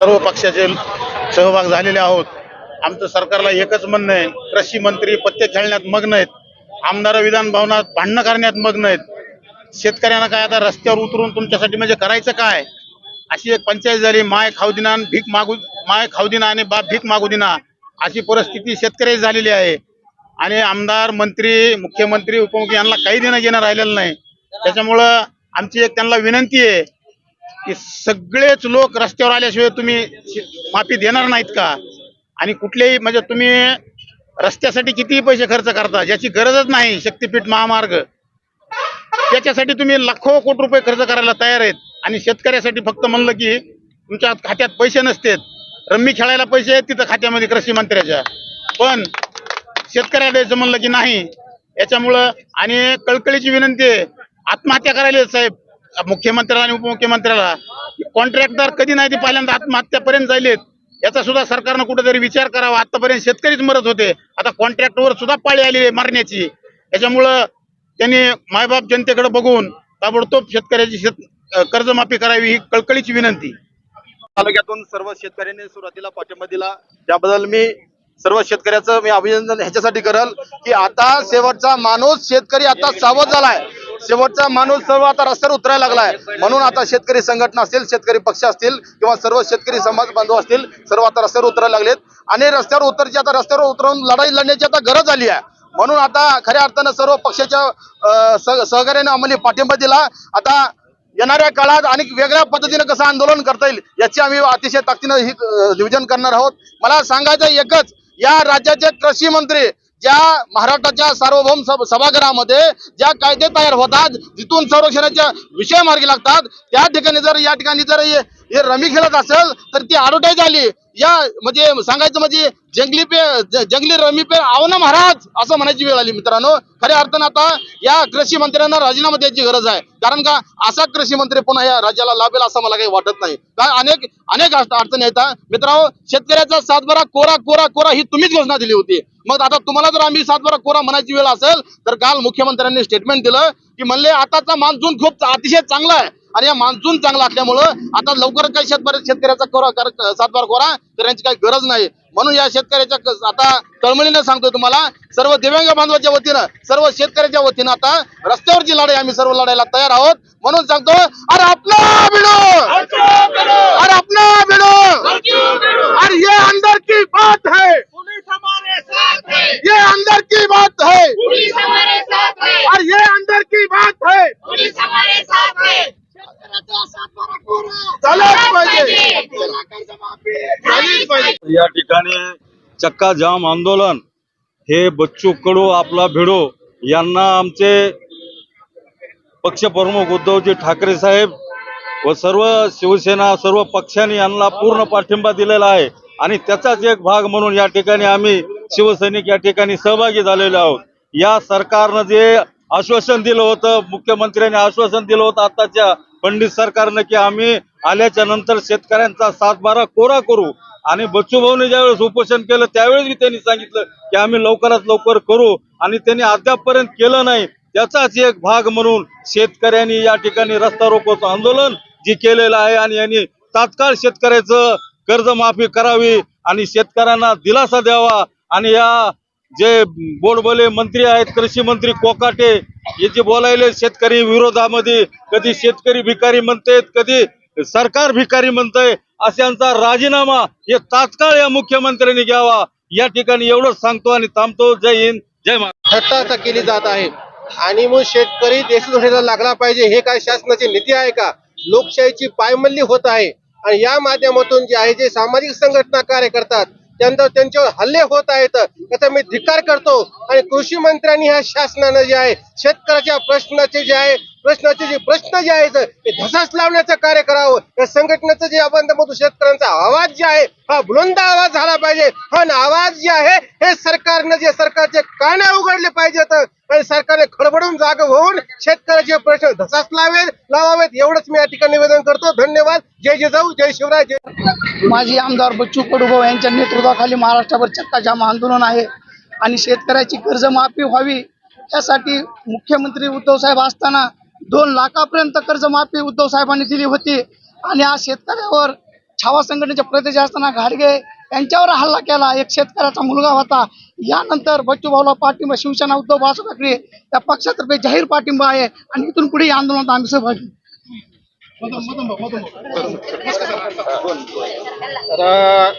सर्व पक्षाचे सहभाग झालेले आहोत. आमचं सरकारला एकच म्हणणं आहे कृषी मंत्री पत्ते खेळण्यात मग्न आहेत आमदार विधान भवनात भांडणं करण्यात मग्न आहेत. शेतकऱ्यांना काय आता रस्त्यावर उतरून तुमच्यासाठी म्हणजे करायचं काय? अशी एक पंचायत झाली माय खाऊ दिना आणि भीक मागू माय खाऊ दिना आणि बाप भीक मागू दिना अशी परिस्थिती शेतकऱ्याची झालेली आहे. आणि आमदार मंत्री मुख्यमंत्री उपमुख्य यांना काही देणं घेणं राहिलेलं नाही. त्याच्यामुळं आमची एक त्यांना विनंती आहे की सगळेच लोक रस्त्यावर आल्याशिवाय तुम्ही माफी देणार नाहीत का? आणि कुठलेही म्हणजे तुम्ही रस्त्यासाठी कितीही पैसे खर्च करता ज्याची गरजच नाही शक्तीपीठ महामार्ग त्याच्यासाठी तुम्ही लाखो कोटी रुपये खर्च करायला तयार आहेत. आणि शेतकऱ्यासाठी फक्त म्हणलं की तुमच्या खात्यात पैसे नसतेत. रम्मी खेळायला पैसे आहेत तिथं खात्यामध्ये कृषी मंत्र्याच्या. पण शेतकऱ्याला द्यायचं म्हणलं की नाही याच्यामुळं आणि कळकळीची विनंती आहे. आत्महत्या करायला साहेब. मुख्यमंत्र्याला आणि उपमुख्यमंत्र्याला कॉन्ट्रॅक्टर कधी नाही ते पहिल्यांदा आत्महत्यापर्यंत जायलेत याचा सुद्धा सरकारनं कुठेतरी विचार करावा. आतापर्यंत शेतकरीच मरत होते. आता कॉन्ट्रॅक्टवर सुद्धा पाळी आली आहे मारण्याची. याच्यामुळं त्यांनी मायबाप जनतेकडे बघून ताबडतोब शेतकऱ्याची शेत कर्जमाफी करावी ही कळकळीची विनंती. तालुक्यातून सर्व शेतकऱ्यांनी सुरुवातीला पाठिंबा दिला. त्याबद्दल मी सर्व शेतकऱ्याचं मी अभिनंदन ह्याच्यासाठी करल की आता शेवटचा माणूस शेतकरी आता सावध झालाय. शेवटचा माणूस सर्व आता रस्त्यावर उतरायला लागलाय. म्हणून आता शेतकरी संघटना असतील शेतकरी पक्ष असतील किंवा सर्व शेतकरी समाज बांधव असतील सर्व आता रस्त्यावर उतरायला लागलेत. आणि रस्त्यावर उतरची आता रस्त्यावर उतरून लढाई लढण्याची आता गरज आली आहे. म्हणून आता खऱ्या अर्थानं सर्व पक्षाच्या सह- सहकार्याने आम्हाला पाठिंबा दिला. आता येणाऱ्या काळात आणि वेगळ्या पद्धतीने कसं आंदोलन करता येईल याची आम्ही अतिशय ताकदीनं ही नियोजन करणार आहोत. मला सांगायचं एकच या राज्याचे कृषी मंत्री ज्या महाराष्ट्राच्या सार्वभौम सभागृहामध्ये ज्या कायदे तयार होतात जिथून संरक्षणाच्या विषय मार्गी लागतात त्या ठिकाणी जर या ठिकाणी जर हे रमी खेळत असेल तर ती ॲडव्हर्टाईज आली या म्हणजे सांगायचं म्हणजे जंगली पे जंगली रमी पे आव ना महाराज असं म्हणायची वेळ आली मित्रांनो. खऱ्या अर्थानं आता या कृषी मंत्र्यांना राजीनामा द्यायची गरज आहे. कारण का असा कृषी मंत्री पुन्हा या राज्याला लाभेल असं मला काही वाटत नाही. काय अनेक अनेक अडचणी येतात मित्रांनो शेतकऱ्याचा सातबारा कोरा कोरा कोरा ही तुम्हीच घोषणा दिली होती. मग आता तुम्हाला जर आम्ही सातबारा कोरा म्हणायची वेळ असेल तर काल मुख्यमंत्र्यांनी स्टेटमेंट दिलं की म्हणले आताचा मान्सून खूप अतिशय चांगला आहे. आणि या मान्सून चांगला असल्यामुळं आता लवकर काही शेतकरी शेतकऱ्याचा कोरा कर- सातबारा कोरा करण्याची काही गरज नाही. म्हणून या शेतकऱ्याच्या आता तळमळीनं सांगतोय तुम्हाला सर्व दिव्यांग बांधवाच्या वतीनं सर्व शेतकऱ्याच्या वतीनं आता रस्त्यावरची लढाई आम्ही सर्व लढायला तयार आहोत. म्हणून सांगतो अरे आपला भिडो! अरे अपना भिडो! अरे ये अंदर की बात है! है। ये अंदर की बात है पुलिस हमारे साथ है और ये अंदर की बात है पुलिस हमारे साथ है शेतकऱ्याचा सातबारा कोरा झालाच पाहिजे. या ठिकाणी चक्का जाम आंदोलन हे बच्चू कडू आपला भिडो यांना आमचे पक्षप्रमुख उद्धवजी ठाकरे साहेब व सर्व शिवसेना सर्व पक्षांनी यांना पूर्ण पाठिंबा दिलेला आहे आणि त्याचाच एक भाग म्हणून या ठिकाणी आम्ही शिवसैनिक या ठिकाणी सहभागी झालेलो आहोत या सरकारनं जे आश्वासन दिलं होतं मुख्यमंत्र्यांनी आश्वासन दिलं होतं आताच्या पंडित सरकारनं की आम्ही आल्याच्यानंतर शेतकऱ्यांचा सातबारा कोरा करू. आणि बच्चू भाऊने ज्यावेळेस उपोषण केलं त्यावेळेस मी त्यांनी सांगितलं की आम्ही लवकरात लवकर करू. आणि त्यांनी अद्यापपर्यंत केलं नाही. त्याचाच एक भाग म्हणून शेतकऱ्यांनी या ठिकाणी रस्ता रोकोचं आंदोलन जे केलेलं आहे आणि यांनी तात्काळ शेतकऱ्याचं कर्जमाफी करावी आणि शेतकऱ्यांना दिलासा द्यावा. आणि या जे बोलबोले मंत्री आहेत कृषी मंत्री कोकाटे हे जे बोलायले शेतकरी विरोधामध्ये कधी शेतकरी भिकारी म्हणते कधी सरकार भिकारी म्हणतंय अशांचा राजीनामा हे तात्काळ या मुख्यमंत्र्यांनी घ्यावा. या ठिकाणी एवढंच सांगतो आणि थांबतो. जय हिंद जय महाराष्ट्र. केली जात आहे. आणि मग शेतकरी देशद्रोहीला लागला पाहिजे हे काय शासनाची नीती आहे का? लोकशाहीची पायमल्ली होत आहे. आणि या माध्यमातून जे आहे जे सामाजिक संघटना कार्य करतात त्यांना त्यांच्यावर हल्ले होत आहेत. त्याचा मी धिक्कार करतो. आणि कृषी मंत्र्यांनी ह्या शासनानं जे आहे शेतकऱ्याच्या प्रश्नाचे जे आहे प्रश्नाचे जे प्रश्न जे आहेत ते धसास लावण्याचं कार्य करावं या संघटनेचं जे आपण मधून शेतकऱ्यांचा आवाज जे आहे हा बुलंद आवाज झाला पाहिजे. हा आवाज जे आहे हे सरकारनं जे सरकारचे काने उघडले पाहिजेत. आणि सरकारने खडबडून जाग होऊन शेतकऱ्याचे प्रश्न धसास लावेल लावावेत एवढंच मी या ठिकाणी निवेदन करतो. धन्यवाद. जय जिजाऊ जय शिवराय. जय माजी आमदार बच्चू कडूभाऊ यांच्या नेतृत्वाखाली महाराष्ट्रावर चक्काजाम आंदोलन आहे. आणि शेतकऱ्याची कर्जमाफी व्हावी यासाठी मुख्यमंत्री उद्धव साहेब असताना दोन लाखापर्यंत कर्जमाफी उद्धव साहेबांनी दिली होती. आणि आज शेतकऱ्यावर छावा संघटनेचे प्रतिनिधी असताना घाडगे यांच्यावर हल्ला केला. एक शेतकऱ्याचा मुलगा होता. यानंतर बच्चू भाऊला पाठिंबा शिवसेना उद्धव बाळासाहेब ठाकरे या पक्षातर्फे जाहीर पाठिंबा आहे. आणि इथून पुढे या आंदोलनात आम्ही सहभागी. तर